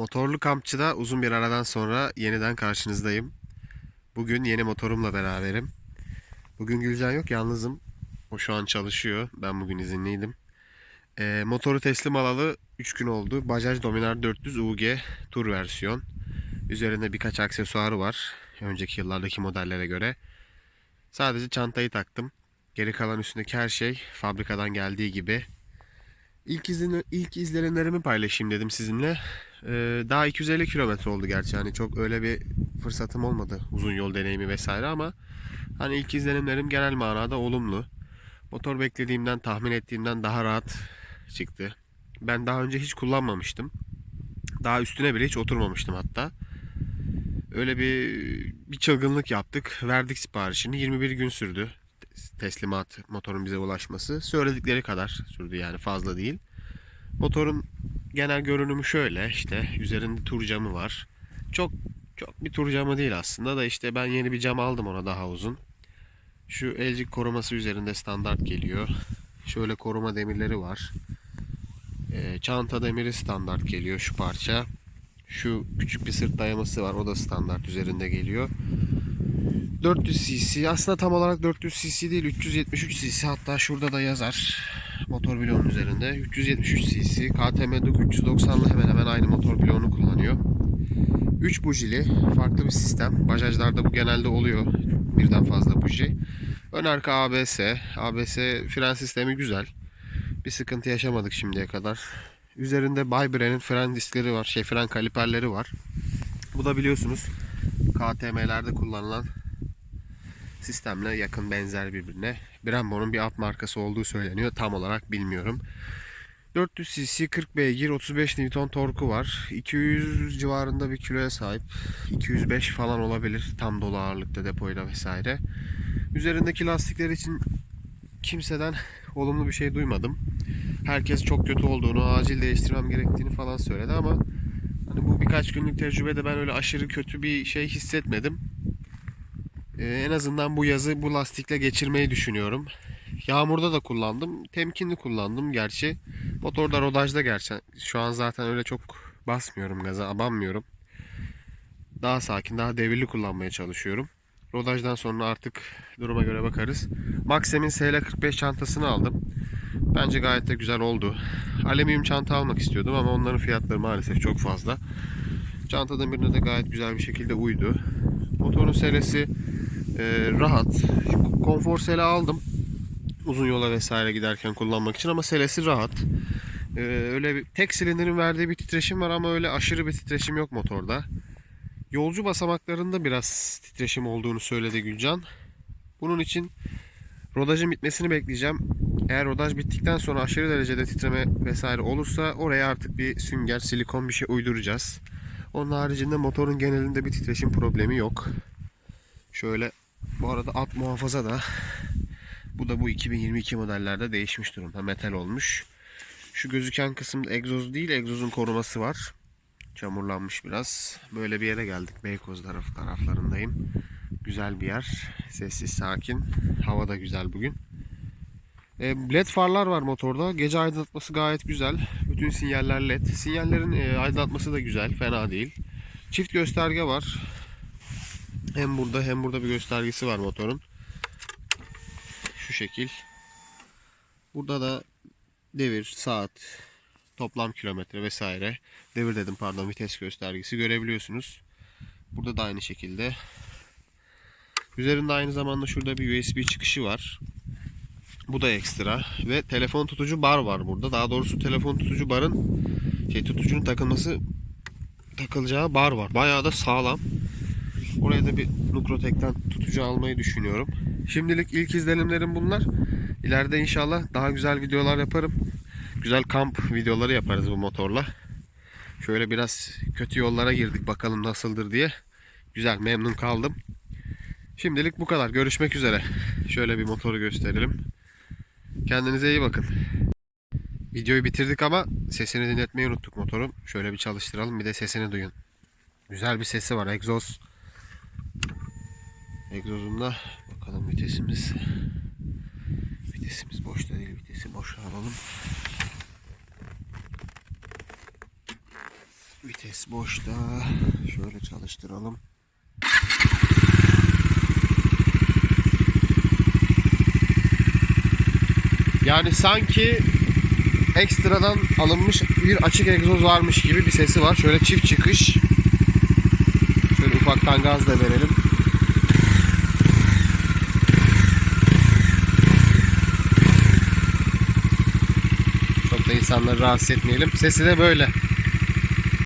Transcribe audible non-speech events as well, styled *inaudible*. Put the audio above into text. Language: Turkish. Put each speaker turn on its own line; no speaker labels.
Motorlu kampçıda uzun bir aradan sonra yeniden karşınızdayım. Bugün yeni motorumla beraberim. Bugün Gülcan yok, yalnızım. O şu an çalışıyor. Ben bugün izinliydim. Ee, motoru teslim alalı 3 gün oldu. Bajaj Dominar 400 UG tur versiyon. Üzerinde birkaç aksesuarı var. Önceki yıllardaki modellere göre. Sadece çantayı taktım. Geri kalan üstündeki her şey fabrikadan geldiği gibi. İlk, izlen ilk izlenimlerimi paylaşayım dedim sizinle. Ee, daha 250 kilometre oldu gerçi. Hani çok öyle bir fırsatım olmadı. Uzun yol deneyimi vesaire ama hani ilk izlenimlerim genel manada olumlu. Motor beklediğimden, tahmin ettiğimden daha rahat çıktı. Ben daha önce hiç kullanmamıştım. Daha üstüne bile hiç oturmamıştım hatta. Öyle bir bir çılgınlık yaptık. Verdik siparişini. 21 gün sürdü teslimat motorun bize ulaşması. Söyledikleri kadar sürdü yani fazla değil. Motorun genel görünümü şöyle işte üzerinde tur camı var. Çok çok bir tur camı değil aslında da işte ben yeni bir cam aldım ona daha uzun. Şu elcik koruması üzerinde standart geliyor. Şöyle koruma demirleri var. Ee, çanta demiri standart geliyor şu parça. Şu küçük bir sırt dayaması var. O da standart üzerinde geliyor. 400 cc. Aslında tam olarak 400 cc değil 373 cc. Hatta şurada da yazar motor bloğunun üzerinde. 373 cc. KTM Duke 390'lı hemen hemen aynı motor bloğunu kullanıyor. 3 bujili farklı bir sistem. Bajajlarda bu genelde oluyor birden fazla buji ön arka ABS ABS fren sistemi güzel. Bir sıkıntı yaşamadık şimdiye kadar. Üzerinde Bybrand'in fren diskleri var şey fren kaliperleri var. Bu da biliyorsunuz KTM'lerde kullanılan sistemle yakın benzer birbirine. Brembo'nun bir alt markası olduğu söyleniyor. Tam olarak bilmiyorum. 400 cc 40 beygir 35 Newton torku var. 200 civarında bir kiloya sahip. 205 falan olabilir tam dolu ağırlıkta depoyla vesaire. Üzerindeki lastikler için kimseden *laughs* olumlu bir şey duymadım. Herkes çok kötü olduğunu, acil değiştirmem gerektiğini falan söyledi ama hani bu birkaç günlük tecrübede ben öyle aşırı kötü bir şey hissetmedim. Ee, en azından bu yazı bu lastikle geçirmeyi düşünüyorum. Yağmurda da kullandım. Temkinli kullandım gerçi. Motorda rodajda gerçi. Şu an zaten öyle çok basmıyorum gaza, abanmıyorum. Daha sakin, daha devirli kullanmaya çalışıyorum. Rodajdan sonra artık duruma göre bakarız. Maxim'in SL45 çantasını aldım. Bence gayet de güzel oldu. Alüminyum çanta almak istiyordum ama onların fiyatları maalesef çok fazla. Çanta demirine de gayet güzel bir şekilde uydu. Motorun selesi e, rahat. Konfor sele aldım. Uzun yola vesaire giderken kullanmak için ama selesi rahat. E, öyle bir tek silindirin verdiği bir titreşim var ama öyle aşırı bir titreşim yok motorda. Yolcu basamaklarında biraz titreşim olduğunu söyledi Gülcan. Bunun için rodajın bitmesini bekleyeceğim. Eğer rodaj bittikten sonra aşırı derecede titreme vesaire olursa oraya artık bir sünger, silikon bir şey uyduracağız. Onun haricinde motorun genelinde bir titreşim problemi yok. Şöyle bu arada alt muhafaza da bu da bu 2022 modellerde değişmiş durumda. Metal olmuş. Şu gözüken kısımda egzoz değil egzozun koruması var. Çamurlanmış biraz. Böyle bir yere geldik. Beykoz taraf taraflarındayım. Güzel bir yer. Sessiz sakin. Hava da güzel bugün. E, LED farlar var motorda. Gece aydınlatması gayet güzel. Bütün sinyaller LED. Sinyallerin e, aydınlatması da güzel. Fena değil. Çift gösterge var. Hem burada hem burada bir göstergesi var motorun. Şu şekil. Burada da devir, saat, toplam kilometre vesaire. Devir dedim pardon vites göstergesi görebiliyorsunuz. Burada da aynı şekilde. Üzerinde aynı zamanda şurada bir USB çıkışı var. Bu da ekstra ve telefon tutucu bar var burada. Daha doğrusu telefon tutucu barın şey tutucunun takılması takılacağı bar var. Bayağı da sağlam. Oraya da bir Nukrotek'ten tutucu almayı düşünüyorum. Şimdilik ilk izlenimlerim bunlar. İleride inşallah daha güzel videolar yaparım. Güzel kamp videoları yaparız bu motorla. Şöyle biraz kötü yollara girdik bakalım nasıldır diye. Güzel memnun kaldım. Şimdilik bu kadar. Görüşmek üzere. Şöyle bir motoru gösterelim. Kendinize iyi bakın. Videoyu bitirdik ama sesini dinletmeyi unuttuk motorun. Şöyle bir çalıştıralım bir de sesini duyun. Güzel bir sesi var. Egzoz. Egzozunda bakalım vitesimiz. Vitesimiz boşta değil. Vitesi boş alalım. Vites boşta. Şöyle çalıştıralım. Yani sanki ekstradan alınmış bir açık egzoz varmış gibi bir sesi var. Şöyle çift çıkış. Şöyle ufaktan gaz da verelim. Çok da insanları rahatsız etmeyelim. Sesi de böyle.